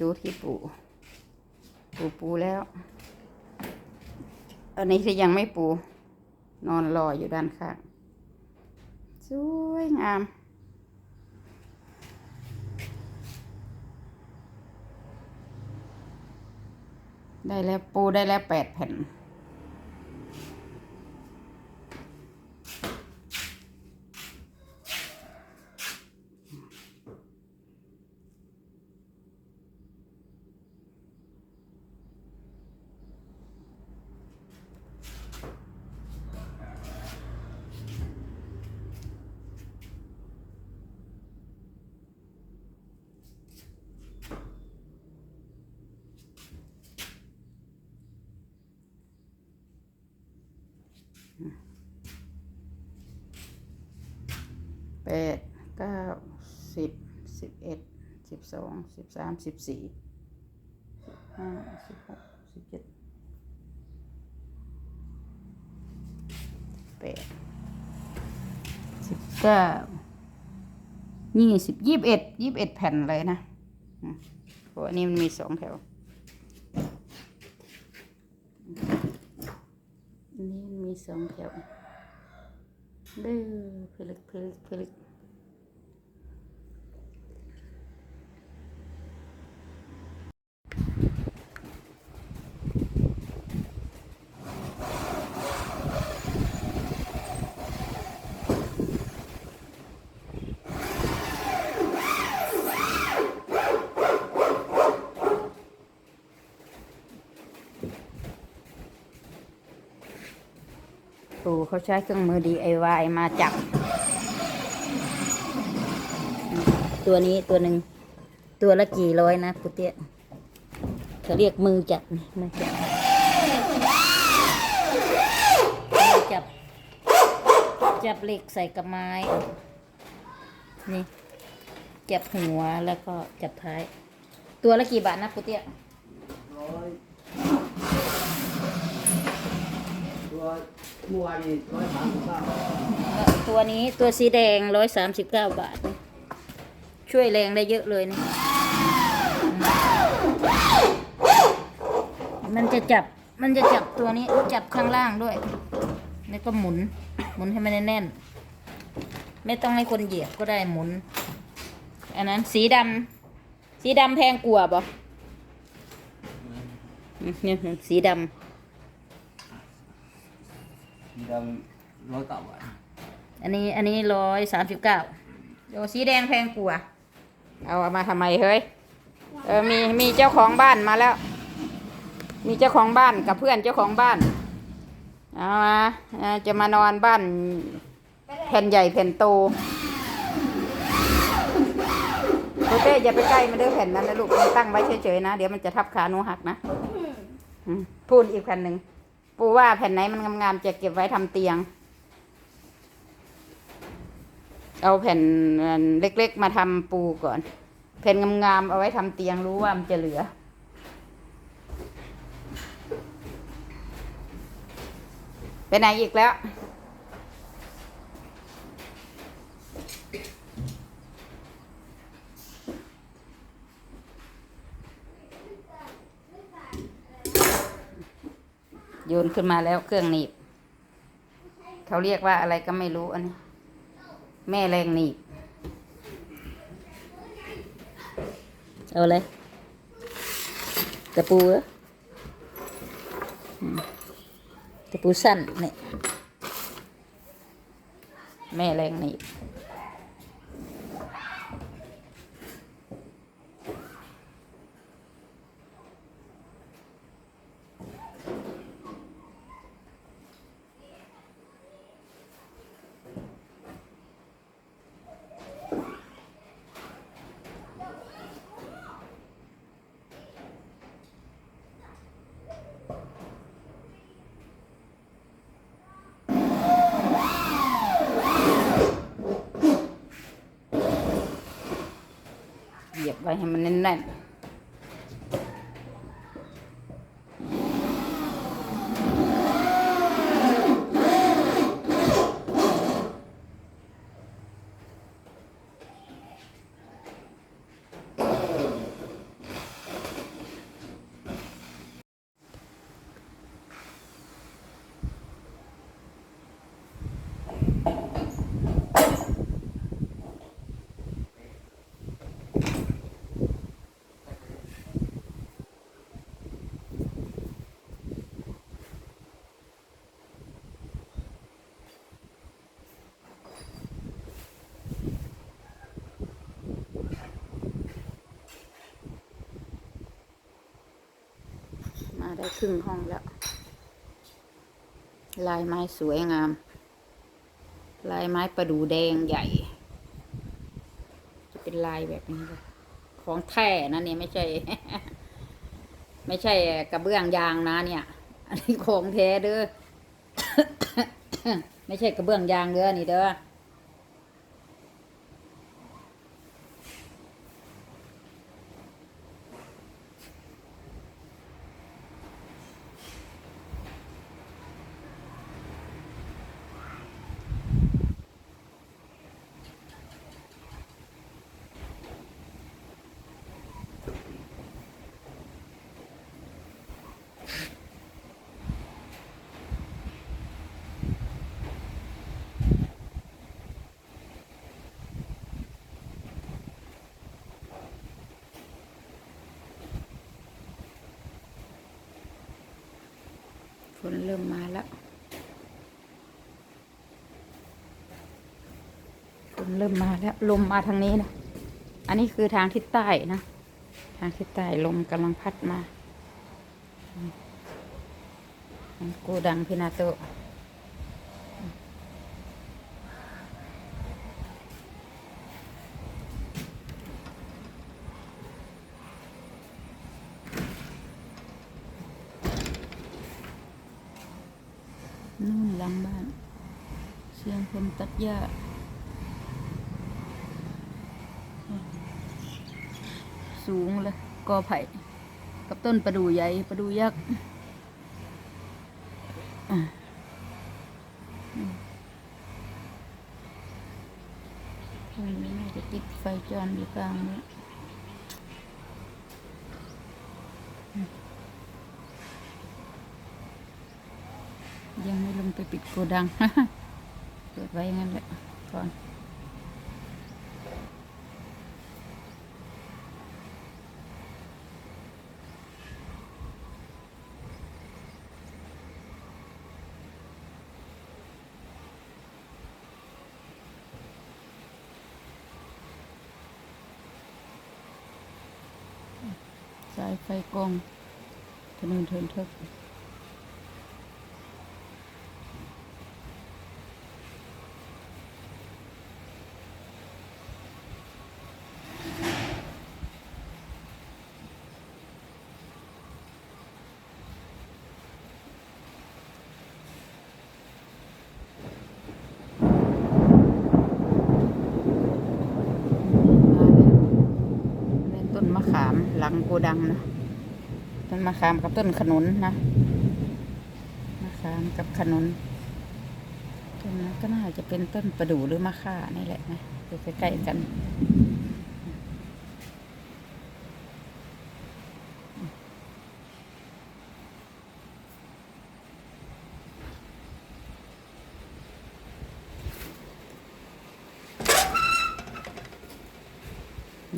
ดูที่ปูปูปูแล้ว อันนี้ที่ยังไม่ปู นอนรออยู่ด้านข้างสวยงาม ได้แล้วปูได้แล้วแปดแผ่น ดเก้าสิบสิบเอ็ดสิบสองสิบสามสิบสี่สิบห้าสิบหกสิบเจ็ดแปดสิบเก้ายี่สิบยี่สิบเอ็ดยี่สิบเอ็ดแผ่นเลยนะอืมเพราะอันนี้มันมีสองแถวอันนี้มีสองแถวเด้อผลึกผลึกผลึกปู่ เขาใช้เครื่องมือ DIY มาจับ ตัวนี้ตัวหนึ่งตัวละกี่ร้อยนะปุเตี้ยเขาเรียกมือจับมือจับมือจับ จับเหล็กใส่กับไม้ นี่ จับหัวแล้วก็จับท้าย ตัวละกี่บาทนะปุเตี้ย ร้อย ตัวเมื่อวานนี้ร้อยสามสิบเก้าตัวนี้ตัวสีแดงร้อยสามสิบเก้าบาทนี่ช่วยแรงได้เยอะเลยนี่มันจะจับมันจะจับตัวนี้จับข้างล่างด้วย แล้วก็หมุน หมุนให้มันแน่น ไม่ต้องให้คนเหยียบก็ได้หมุน อันนั้นสีดำสีดำแพงกว่าบ่เนี่ยสีดำ สีดำร้อยเก้าบาทอันนี้อันนี้ร้อยสามสิบเก้าโยสีแดงแพงกว่าเอามาทำไมเฮ้ยเออมีมีเจ้าของบ้านมาแล้ว มีเจ้าของบ้านกับเพื่อนเจ้าของบ้านเอามาเอ่อจะมานอนบ้านแผ่นใหญ่แผ่นโตโอเต้อย่าไปใกล้มันเด้อแผ่นนั้นนะลูกมันตั้งไว้เฉยๆนะ เดี๋ยวมันจะทับขาหนูหักนะพูดอีกแผ่นหนึ่ง ปูว่าแผ่นไหนมันงามๆจะเก็บไว้ทำเตียง เอาแผ่นเล็กๆมาทำปูก่อน แผ่นงามๆเอาไว้ทำเตียงรู้ว่ามันจะเหลือ ไปไหนอีกแล้ว โยนขึ้นมาแล้วเครื่องหนีบ เขาเรียกว่าอะไรก็ไม่รู้อันนี้ แม่แรงหนีบ เอาเลยตะปูเหรอตะปูสั้นนี่แม่แรงหนีบ ให้มันแน่นๆ ได้ครึ่งห้องแล้ว ลายไม้สวยงาม ลายไม้ประดูแดงใหญ่ จะเป็นลายแบบนี้เลยของแท้นะเนี่ยไม่ใช่ ไม่ใช่กระเบื้องยางนะ เนี่ย อันนี้ของแท้เด้อ ไม่ใช่กระเบื้องยางเด้อนี่เด้อ นเริ่มมาแล้วฝนเริ่มมาแล้ว ลมมาทางนี้นะ อันนี้คือทางทิศใต้นะ ทางทิศใต้ลมกำลังพัดมา โกดังพินาโต นู่นหลังบ้าน เสียงคนตัดหญ้าสูงเลยกอไผ่ กับต้นประดู่ใหญ่ประดู่ยักษ์อะอืมตรงนี้น่าจะติดไฟจรอยู่กลางนี้อืมยัง ไม่ลงไปปิดโกดัง เปิดไว้งั้นแหละก่อนสายไฟกองถนนเทินเทิกมาแล้วนี่ต้นมะขามหลั งโกดังนะต้นมะขามกับต้นขนุนนะมะขามกับขนุนต้นนั้นก็น่าจะเป็นต้นประดู่หรือมะข่านี่แหละนะอยู่ใกล้ๆกัน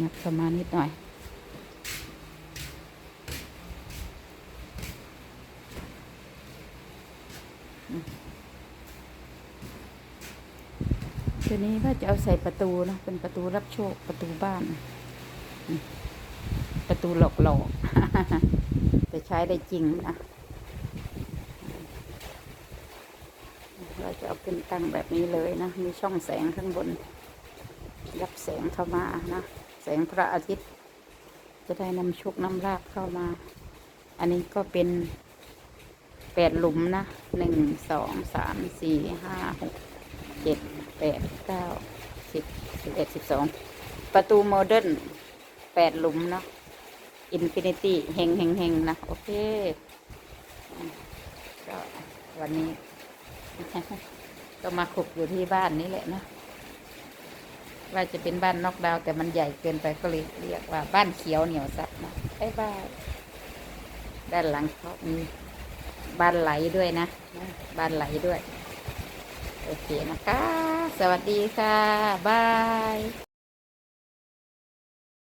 งับเข้ามาณนิดหน่อย นี้ว่าจะเอาใส่ประตูนะ เป็นประตูรับโชคประตูบ้าน ประตูหลอกหลอกๆแต่ใช้ได้จริงนะเราจะเอาเป็นตั้งแบบนี้เลยนะ มีช่องแสงข้างบน รับแสงเข้ามานะ แสงพระอาทิตย์ จะได้นำโชคน้ำลาบเข้ามา อันนี้ก็เป็นแปดหลุมนะหนึ่งสองสามสี่ห้าหก เจ็ดแปดเก้าสิบสิบเอ็ดสิบสองประตูโมเดิร์นแปดหลุมเนาะอินฟินิตี้เฮงเฮงเฮงนะ โอเคก็วันนี้ ก็มาขุกอยู่ที่บ้านนี้แหละนะว่าจะเป็นบ้านนอกดาว แต่มันใหญ่เกินไปก็เลยเรียกว่าบ้านเขียวเหนียวสับนะไอ้บ้านด้านหลังเขามีบ้านไหลด้วยนะบ้านไหลด้วย โอเคนะคะ สวัสดีค่ะ บาย